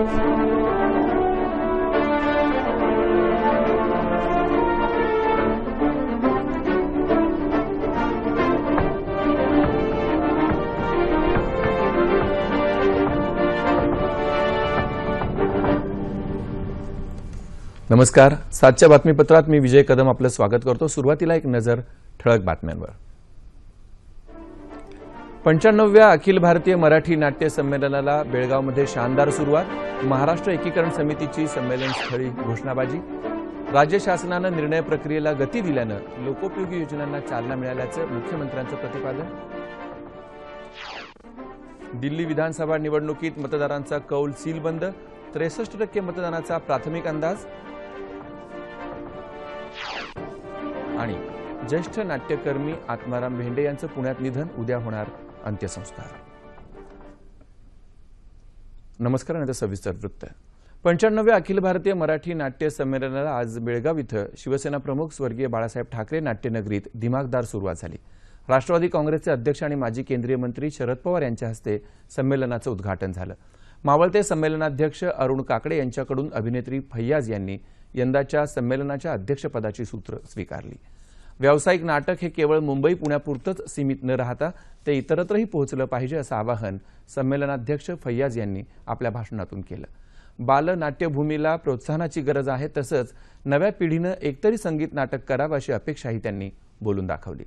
नमस्कार. सातच्या बातमीपत्रात मी विजय कदम आपलं स्वागत करतो. सुरुवातीला एक नजर ठळक बातम्यांवर. पंच्याण्णवव्या अखिल भारतीय मराठी नाट्य संमेलनाला बेळगावमध्ये शानदार सुरुवात महाराष्ट्र एकीकरण समितीची संमेलन स्थळी घोषणाबाजी. राज्य शासनानं निर्णय प्रक्रियेला गती दिल्यानं लोकोपयोगी योजनांना चालना मिळाल्याचं मुख्यमंत्र्यांचं प्रतिपादन. दिल्ली विधानसभा निवडणुकीत मतदारांचा कौल सीलबंद त्रेसष्ट टक्के मतदानाचा प्राथमिक अंदाज. आणि ज्येष्ठ नाट्यकर्मी आत्माराम भेंडे यांचं पुण्यात निधन उद्या होणार. अंत्यसंस्कार. नमस्कार आणि सविस्तर वृत्त. पंच्याण्णव्या अखिल भारतीय मराठी नाट्य संमेलनाला आज बेळगाव इथं शिवसेना प्रमुख स्वर्गीय बाळासाहेब ठाकरे नाट्यनगरीत दिमागदार सुरुवात झाली. राष्ट्रवादी काँग्रेसचे अध्यक्ष आणि माजी केंद्रीय मंत्री शरद पवार यांच्या हस्ते संमेलनाचं उद्घाटन झालं. मावळते संमेलनाध्यक्ष अरुण काकडे यांच्याकडून अभिनेत्री फैयाज यांनी यंदाच्या संमेलनाच्या अध्यक्षपदाची सूत्र स्वीकारली. व्यावसायिक नाटक हे केवळ मुंबई पुण्यापुरतंच सीमित न राहता ते इतरत्रही पोहोचलं पाहिजे असं आवाहन संमेलनाध्यक्ष फैयाज यांनी आपल्या भाषणातून केलं. बालनाट्यभूमीला प्रोत्साहनाची गरज आहे तसंच नव्या पिढीनं एकतरी संगीत नाटक करावं अशी अपेक्षाही त्यांनी बोलून दाखवली.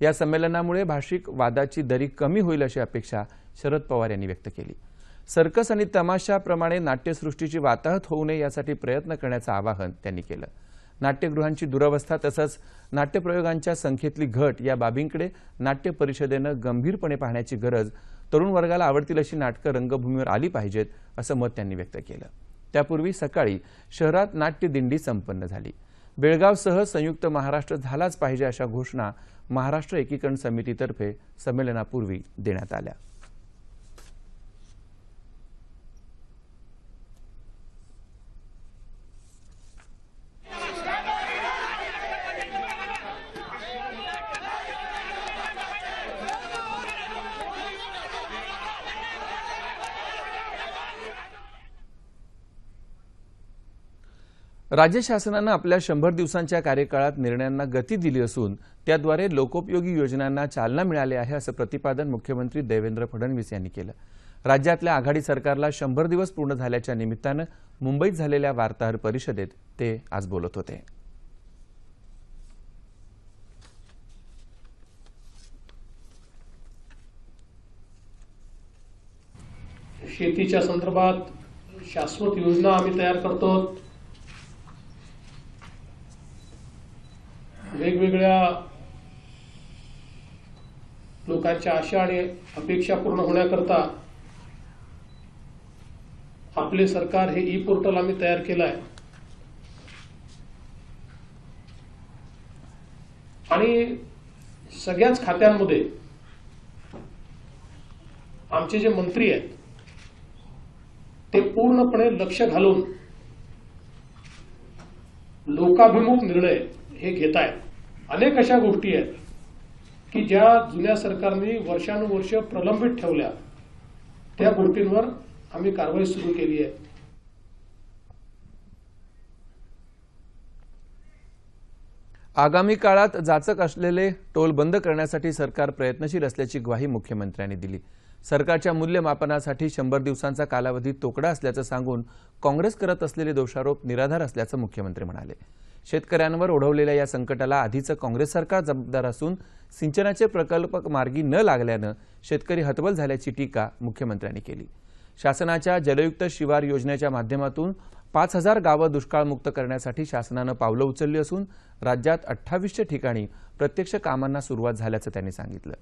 या संमेलनामुळे भाषिक वादाची दरी कमी होईल अशी अपेक्षा शरद पवार यांनी व्यक्त केली. सर्कस आणि तमाशाप्रमाणे नाट्यसृष्टीची वाताहत होऊ नये यासाठी प्रयत्न करण्याचं आवाहन त्यांनी केलं. नाट्यगृहांची दुरवस्था तसंच नाट्यप्रयोगांच्या संख्येतली घट या बाबींकडे नाट्य परिषदेनं गंभीरपणे पाहण्याची गरज तरुण वर्गाला आवडतील अशी नाटकं रंगभूमीवर आली पाहिजेत असं मत त्यांनी व्यक्त केलं. त्यापूर्वी सकाळी शहरात नाट्यदिंडी संपन्न झाली. बेळगावसह संयुक्त महाराष्ट्र झालाच पाहिजे अशा घोषणा महाराष्ट्र एकीकरण समितीतर्फे संमेलनापूर्वी देण्यात आल्या. राज्य शासनानं आपल्या शंभर दिवसांच्या कार्यकाळात निर्णयांना गती दिली असून त्याद्वारे लोकोपयोगी योजनांना चालना मिळाली आहे असं प्रतिपादन मुख्यमंत्री देवेंद्र फडणवीस यांनी केलं. राज्यातल्या आघाडी सरकारला शंभर दिवस पूर्ण झाल्याच्या निमित्तानं मुंबईत झालेल्या वार्ताहर परिषदेत ते आज बोलत होते. शेतीच्या संदर्भात शाश्वत योजना आम्ही तयार करतो. वेगवेगळ्या लोकांच्या आशा आणि अपेक्षा पूर्ण होण्याकरता आपले सरकार हे ई पोर्टल आम्ही तयार केलं आहे. आणि सगळ्याच खात्यांमध्ये आमचे जे मंत्री आहेत ते पूर्णपणे लक्ष घालून लोकाभिमुख निर्णय हे घेत आहेत. अनेक अशा गोष्टी आहेत की ज्या जुन्या सरकारने वर्षानुवर्ष प्रलंबित ठेवल्या. त्या गोष्टींवर आम्ही कारवाई सुरू केली आहे. आगामी काळात जाचक असलेले टोल बंद करण्यासाठी सरकार प्रयत्नशील असल्याची ग्वाही मुख्यमंत्र्यांनी दिली. सरकारच्या मूल्यमापनासाठी शंभर दिवसांचा कालावधी तोकडा असल्याचं सांगून काँग्रेस करत असलेले दोषारोप निराधार असल्याचं मुख्यमंत्री म्हणाले. शेतकऱ्यांवर ओढवलेल्या या संकटाला आधीचं काँग्रेस सरकार जबाबदार असून सिंचनाचे प्रकल्प मार्गी न लागल्यानं शेतकरी हतबल झाल्याची टीका मुख्यमंत्र्यांनी केली. शासनाच्या जलयुक्त शिवार योजनेच्या माध्यमातून पाच हजार गावं दुष्काळमुक्त करण्यासाठी शासनानं पावलं उचलली असून राज्यात अठ्ठावीसशे ठिकाणी प्रत्यक्ष कामांना सुरुवात झाल्याचं त्यांनी सांगितलं.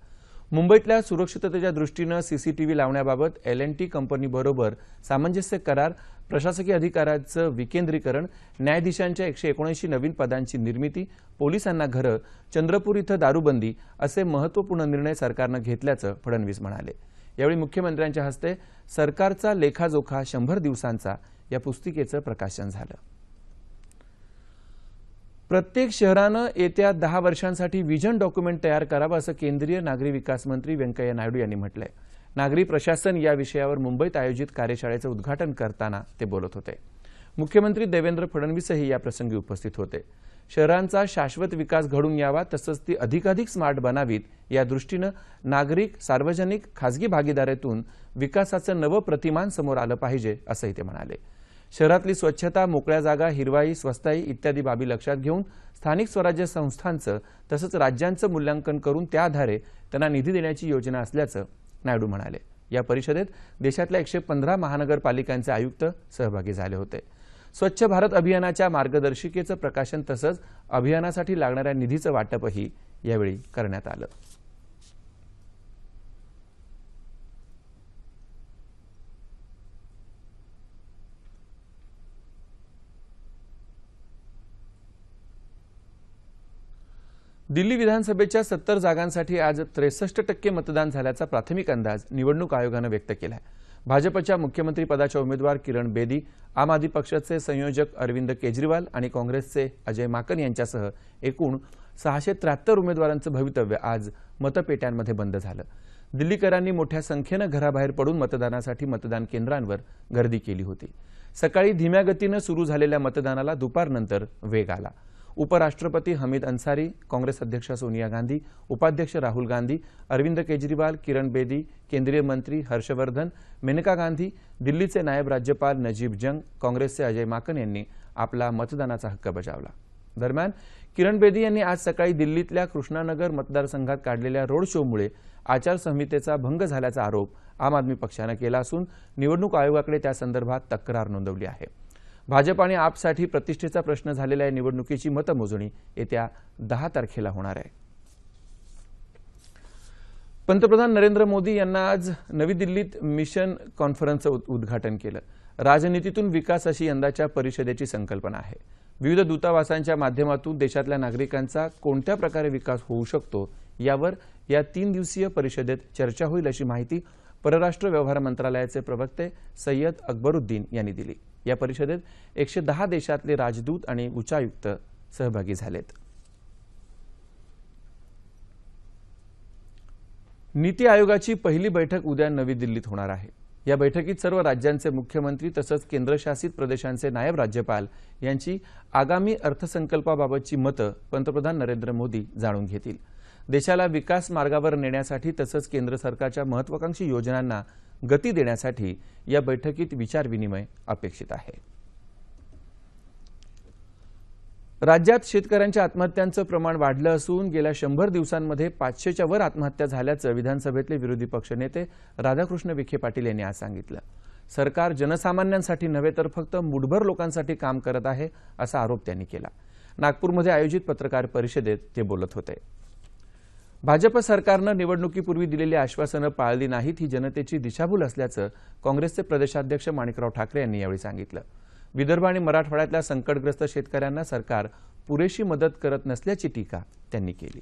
मुंबईतल्या सुरक्षिततेच्या दृष्टीनं सीसीटीव्ही लावण्याबाबत एल एन टी कंपनीबरोबर सामंजस्य करार प्रशासकीय अधिकाराचं विकेंद्रीकरण न्यायाधीशांच्या एकशे एकोणऐंशी नवीन पदांची निर्मिती पोलिसांना घरं चंद्रपूर इथं दारूबंदी असे महत्त्वपूर्ण निर्णय सरकारनं घेतल्याचं फडणवीस म्हणाले. यावेळी मुख्यमंत्र्यांच्या हस्ते सरकारचा लेखाजोखा शंभर दिवसांचा या पुस्तिकेचं प्रकाशन झालं. प्रत्येक शहरानं येत्या दहा वर्षांसाठी व्हिजन डॉक्युमेंट तयार करावं असं केंद्रीय नागरी विकास मंत्री व्यंकय्या नायडू यांनी म्हटलंय. नागरी प्रशासन या विषयावर मुंबईत आयोजित कार्यशाळेचं उद्घाटन करताना ते बोलत होते. मुख्यमंत्री देवेंद्र फडणवीसही या प्रसंगी उपस्थित होते. शहरांचा शाश्वत विकास घडून यावा तसंच ती अधिकाधिक स्मार्ट बनावीत या दृष्टीनं नागरिक सार्वजनिक खासगी भागीदारीतून विकासाचं नवं प्रतिमान समोर आलं पाहिजे असंही ते म्हणाले. शहरातली स्वच्छता मोकळ्या जागा हिरवाई स्वस्ताई इत्यादी बाबी लक्षात घेऊन स्थानिक स्वराज्य संस्थांचं तसंच राज्यांचं मूल्यांकन करून त्या आधारे त्यांना निधी देण्याची योजना असल्याचं नायडू म्हणाले. या परिषदेत देशातल्या एकशे पंधरा महानगरपालिकांचे आयुक्त सहभागी झाले होते. स्वच्छ भारत अभियानाच्या मार्गदर्शिकेचं प्रकाशन तसंच अभियानासाठी लागणाऱ्या निधीचं वाटपही यावेळी करण्यात आलं. दिल्ली विधानसभेच्या सत्तर जागांसाठी आज त्रेसष्ट टक्के मतदान झाल्याचा प्राथमिक अंदाज निवडणूक आयोगानं व्यक्त केला आहे भाजपच्या मुख्यमंत्रीपदाच्या उमेदवार किरण बेदी आम आदमी पक्षाचे संयोजक अरविंद केजरीवाल आणि काँग्रेसचे अजय माकन यांच्यासह एकूण सहाशे त्र्याहत्तर उमेदवारांचं भवितव्य आज मतपेट्यांमध्ये बंद झालं. दिल्लीकरांनी मोठ्या संख्येनं घराबाहेर पडून मतदानासाठी मतदान केंद्रांवर गर्दी केली होती. सकाळी धीम्या गतीनं सुरू झालेल्या मतदानाला दुपारनंतर वेग आला. उपराष्ट्रपती हमीद अन्सारी काँग्रेस अध्यक्ष सोनिया गांधी उपाध्यक्ष राहुल गांधी अरविंद केजरीवाल किरण बेदी केंद्रीय मंत्री हर्षवर्धन मेनका गांधी दिल्लीचे नायब राज्यपाल नजीब जंग काँग्रेसचे अजय माकन यांनी आपला मतदानाचा हक्क बजावला. दरम्यान किरण बेदी यांनी आज सकाळी दिल्लीतल्या कृष्णानगर मतदारसंघात काढलेल्या रोड शोमुळे आचारसंहितेचा भंग झाल्याचा आरोप आम आदमी पक्षानं केला असून निवडणूक आयोगाकडे त्यासंदर्भात तक्रार नोंदवली आहे. भाजप आणि आपसाठी प्रतिष्ठेचा प्रश्न झालेल्या या निवडणुकीची मतमोजणी येत्या दहा तारखेला होणार आहे. पंतप्रधान नरेंद्र मोदी यांना आज नवी दिल्लीत मिशन कॉन्फरन्सचं उद्घाटन केलं. राजनीतीतून विकास अशी यंदाच्या परिषदेची संकल्पना आहे. विविध दूतावासांच्या माध्यमातून देशातल्या नागरिकांचा कोणत्या प्रकारे विकास होऊ शकतो यावर या तीन दिवसीय परिषदेत चर्चा होईल अशी माहिती परराष्ट्र व्यवहार मंत्रालयाचे प्रवक्ते सय्यद अकबरुद्दीन यांनी दिली. या परिषदेत एकशे दहा देशातले राजदूत आणि उच्चायुक्त सहभागी झालेत. नीती आयोगाची पहिली बैठक उद्या नवी दिल्लीत होणार आहे. या बैठकीत सर्व राज्यांचे मुख्यमंत्री तसंच केंद्रशासित प्रदेशांचे नायब राज्यपाल यांची आगामी अर्थसंकल्पाबाबतची मतं पंतप्रधान नरेंद्र मोदी जाणून घेतील. देशाला विकास मार्गावर नेण्यासाठी तसंच केंद्र सरकारच्या महत्वाकांक्षी योजनांना गती देण्यासाठी या बैठकीत विचारविनिमय अपेक्षित आहे. राज्यात शेतकऱ्यांच्या आत्महत्यांचं प्रमाण वाढलं असून गेल्या शंभर दिवसांमध्ये पाचशेच्या वर आत्महत्या झाल्याचं विधानसभेतले विरोधी पक्षनेते राधाकृष्ण विखे पाटील यांनी आज सांगितलं. सरकार जनसामान्यांसाठी नव्हे तर फक्त मुठभर लोकांसाठी काम करत आहे असा आरोप त्यांनी केला. नागपूरमध्ये आयोजित पत्रकार परिषदेत ते बोलत होते. भाजप सरकारनं निवडणुकीपूर्वी दिलेली आश्वासनं पाळली नाहीत ही जनतेची दिशाभूल असल्याचं काँग्रेसचे प्रदेशाध्यक्ष माणिकराव ठाकरे यांनी यावेळी सांगितलं. विदर्भ आणि मराठवाड्यातल्या संकटग्रस्त शेतकऱ्यांना सरकार पुरेशी मदत करत नसल्याची टीका त्यांनी केली.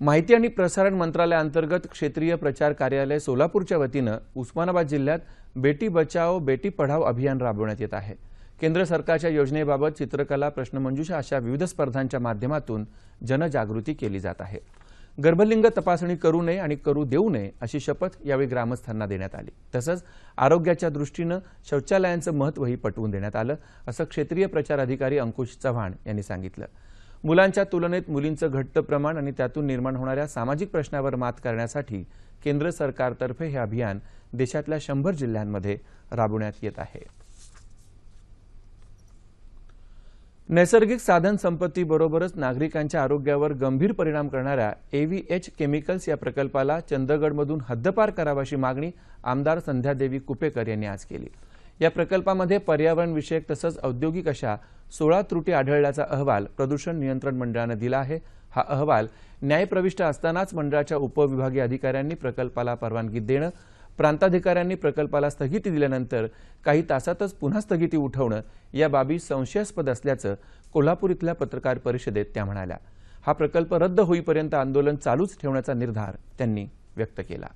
माहिती आणि प्रसारण मंत्रालयाअंतर्गत क्षेत्रीय प्रचार कार्यालय सोलापूरच्या वतीनं उस्मानाबाद जिल्ह्यात बेटी बचाओ बेटी पढाओ अभियान राबवण्यात येत आहे. केंद्र सरकारच्या योजनेबाबत चित्रकला प्रश्नमंजुषा अशा विविध स्पर्धांच्या माध्यमातून जनजागृती केली जात आहे. गर्भलिंग तपासणी करू नये आणि करू देऊ नये अशी शपथ यावेळी ग्रामस्थांना देण्यात आली. तसंच आरोग्याच्या दृष्टीनं शौचालयांचं महत्त्वही पटवून देण्यात आलं असं क्षेत्रीय प्रचार अधिकारी अंकुश चव्हाण यांनी सांगितलं. मुलांच्या तुलनेत मुलींचं घट्ट प्रमाण आणि त्यातून निर्माण होणाऱ्या सामाजिक प्रश्नावर मात करण्यासाठी केंद्र सरकारतर्फे हे अभियान देशातल्या शंभर जिल्ह्यांमध्ये राबवण्यात येत आहे. नैसर्गिक साधन संपत्तीबरोबरच नागरिकांच्या आरोग्यावर गंभीर परिणाम करणाऱ्या एव्हीएच केमिकल्स या प्रकल्पाला चंदगडमधून हद्दपार करावाशी मागणी आमदार संध्यादेवी कुपेकर यांनी आज केली. या प्रकल्पामध्ये पर्यावरणविषयक तसंच औद्योगिक अशा सोळा त्रुटी आढळल्याचा अहवाल प्रदूषण नियंत्रण मंडळानं दिला आहे. हा अहवाल न्यायप्रविष्ट असतानाच मंडळाच्या उपविभागीय अधिकाऱ्यांनी प्रकल्पाला परवानगी देणं प्रांताधिकाऱ्यांनी प्रकल्पाला स्थगिती दिल्यानंतर काही तासातच पुन्हा स्थगिती उठवणं या बाबी संशयास्पद असल्याचं कोल्हापूर इथल्या पत्रकार परिषदेत त्या म्हणाल्या. हा प्रकल्प रद्द होईपर्यंत आंदोलन चालूच ठेवण्याचा निर्धार त्यांनी व्यक्त केला.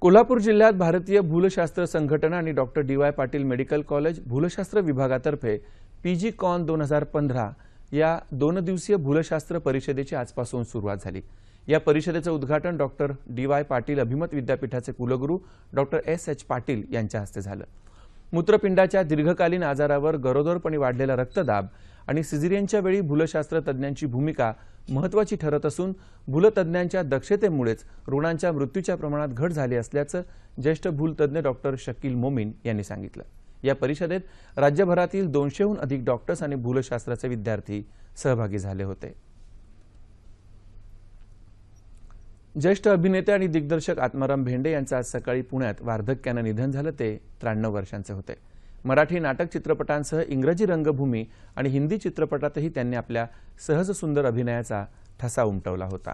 कोल्हापूर जिल्ह्यात भारतीय भूलशास्त्र संघटना आणि doctor D Y Patil medical college भूलशास्त्र विभागातर्फे पीजी कॉन दोन हजार पंधरा या दोन दिवसीय भूलशास्त्र परिषदेची आजपासून सुरुवात झाली. या परिषदेचं उद्घाटन डॉक्टर डी वाय पाटील अभिमत विद्यापीठाचे कुलगुरू डॉक्टर एस एच पाटील यांच्या हस्ते झालं. मूत्रपिंडाच्या दीर्घकालीन आजारावर गरोदरपणे वाढलेला रक्तदाब आणि सिझेरियनच्या वेळी भूलशास्त्र तज्ज्ञांची भूमिका महत्वाची ठरत असून भूलतज्ज्ञांच्या दक्षतेमुळेच रुग्णांच्या मृत्यूच्या प्रमाणात घट झाली असल्याचं ज्येष्ठ भूलतज्ज्ञ डॉक्टर शकील मोमीन यांनी सांगितलं. या परिषदेत राज्यभरातील दोनशेहून अधिक डॉक्टर्स आणि भूलशास्त्राचे विद्यार्थी सहभागी झाले होते. ज्येष्ठ अभिनेते आणि दिग्दर्शक आत्माराम भेंडे यांचं आज सकाळी पुण्यात वार्धक्यानं निधन झालं ते त्र्याण्णव वर्षांचे होते. मराठी नाटक चित्रपटांसह इंग्रजी रंगभूमी आणि हिंदी चित्रपटातही त्यांनी आपल्या सहज सुंदर अभिनयाचा ठसा उमटवला होता.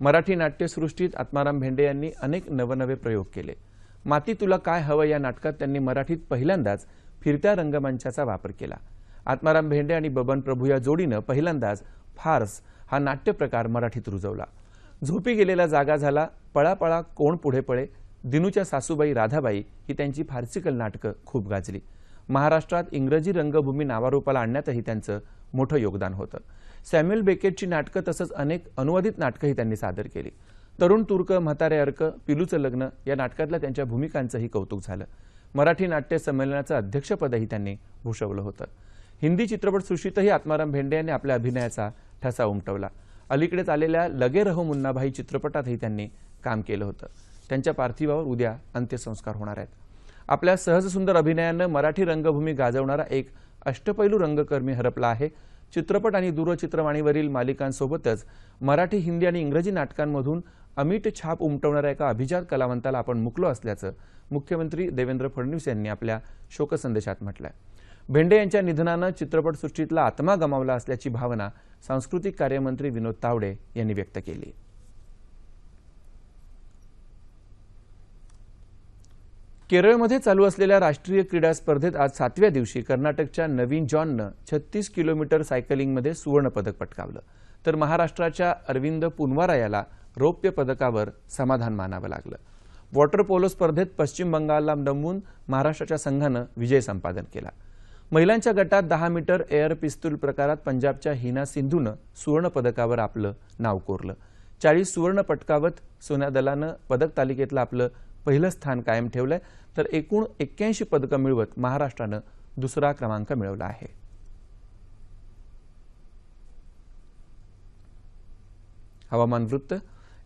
मराठी नाट्यसृष्टीत आत्माराम भेंडे यांनी अनेक नवनवे प्रयोग केले. माती तुला काय हवं या नाटकात त्यांनी मराठीत पहिल्यांदाच फिरत्या रंगमंचाचा वापर केला. आत्माराम भेंडे आणि बबन प्रभू या जोडीनं पहिल्यांदाच फार्स हा नाट्यप्रकार मराठीत रुजवला. झोपी गेलेला जागा झाला पळापळा कोण पुढे पळे दिनूच्या सासूबाई राधाबाई ही त्यांची फारसिकल नाटकं खूप गाजली. महाराष्ट्रात इंग्रजी रंगभूमी नावारूपाला आणण्यातही त्यांचं मोठं योगदान होतं. सॅम्युअल बेकेटची नाटकं तसंच अनेक अनुवादित नाटकंही त्यांनी सादर केली. तरुण तुर्क म्हातारे अर्क पिलूचं लग्न या नाटकातल्या त्यांच्या भूमिकांचंही कौतुक झालं. मराठी नाट्य संमेलनाचं अध्यक्षपदही त्यांनी भूषवलं होतं. हिंदी चित्रपटसृष्टीतही आत्माराम भेंडे यांनी आपल्या अभिनयाचा ठसा उमटवला. अलीकडेच आलेल्या लगे रहो मुन्नाभाई चित्रपटातही त्यांनी काम केलं होतं. त्यांच्या पार्थिवावर उद्या अंत्यसंस्कार होणार आहेत. आपल्या सहज सुंदर अभिनयानं मराठी रंगभूमी गाजवणारा एक अष्टपैलू रंगकर्मी हरपला आहे. चित्रपट आणि दूरचित्रवाणीवरील मालिकांसोबतच मराठी हिंदी आणि इंग्रजी नाटकांमधून अमिट छाप उमटवणाऱ्या एका अभिजात कलावंताला आपण मुकलो असल्याचं मुख्यमंत्री देवेंद्र फडणवीस यांनी आपल्या शोकसंदेशात म्हटलंय. भेंडे यांच्या निधनानं चित्रपटसृष्टीतला आत्मा गमावला असल्याची भावना सांस्कृतिक कार्यमंत्री विनोद तावडे यांनी व्यक्त केली. केरळमध्ये चालू असलेल्या राष्ट्रीय क्रीडा स्पर्धेत आज सातव्या दिवशी कर्नाटकच्या नवीन जॉननं छत्तीस किलोमीटर सायकलिंगमध्ये सुवर्णपदक पटकावलं. तर महाराष्ट्राच्या अरविंद पुनवारा याला रौप्य पदकावर समाधान मानावं लागलं. वॉटर पोलो स्पर्धेत पश्चिम बंगालला नमवून महाराष्ट्राच्या संघानं विजय संपादन केला. महिलांच्या गटात दहा मीटर एअर पिस्तूल प्रकारात पंजाबच्या हिना सिंधूनं सुवर्णपदकावर आपलं नाव कोरलं. चाळीस सुवर्ण पटकावत सोन्या दलानं पदक तालिकेतलं आपलं पहिलं स्थान कायम ठेवलंय. तर एकूण एक्क्याऐंशी पदकं मिळवत महाराष्ट्रानं दुसरा क्रमांक मिळवला आहे. हवामान वृत्त.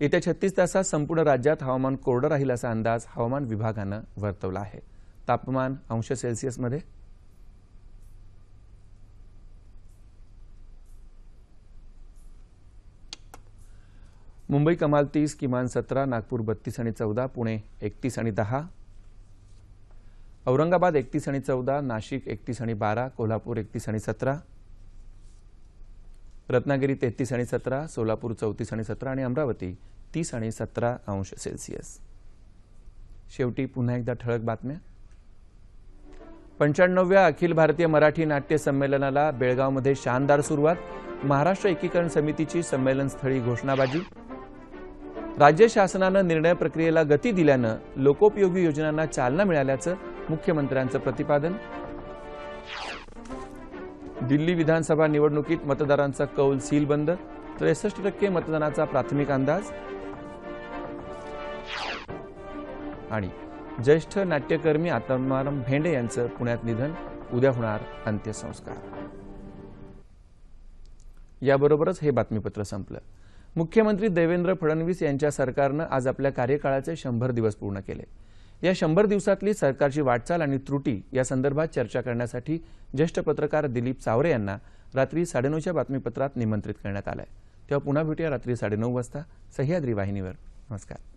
येत्या छत्तीस तासात संपूर्ण राज्यात हवामान कोरडं राहील असा अंदाज हवामान विभागानं वर्तवला आहे. तापमान अंश सेल्सिअसमध्ये मुंबई कमाल तीस किमान सतरा नागपूर बत्तीस आणि चौदा पुणे एकतीस आणि दहा. औरंगाबाद एकतीस आणि चौदा नाशिक एकतीस आणि बारा कोल्हापूर एकतीस आणि सतरा. रत्नागिरी तेहतीस आणि सतरा सोलापूर चौतीस आणि सतरा आणि अमरावती तीस आणि सतरा अंश सेल्सिअस. शेवटी पुन्हा एकदा ठळक बातम्या. पंच्याण्णवव्या अखिल भारतीय मराठी नाट्य संमेलनाला बेळगावमध्ये शानदार सुरुवात. महाराष्ट्र एकीकरण समितीची संमेलनस्थळी घोषणाबाजी. राज्य शासनानं निर्णय प्रक्रियेला गती दिल्यानं लोकोपयोगी योजनांना चालना मिळाल्याचं मुख्यमंत्र्यांचं प्रतिपादन. दिल्ली विधानसभा निवडणुकीत मतदारांचा कौल सीलबंद त्रेसष्ट टक्के मतदानाचा प्राथमिक अंदाज. आणि ज्येष्ठ नाट्यकर्मी आत्माराम भेंडे यांचं पुण्यात निधन उद्या होणार अंत्यसंस्कार. याबरोबरच हे बातमीपत्र संपलं. मुख्यमंत्री देवेंद्र फडणवीस यांच्या सरकारनं आज आपल्या कार्यकाळाचे शंभर दिवस पूर्ण केले. या शंभर दिवसातली सरकारची वाटचाल आणि त्रुटी या संदर्भात चर्चा करण्यासाठी ज्येष्ठ पत्रकार दिलीप सावरे यांना रात्री साडेनऊच्या बातमीपत्रात निमंत्रित करण्यात आलंय. तेव्हा पुन्हा भेटूया रात्री साडेनऊ वाजता सह्याद्री वाहिनीवर. नमस्कार.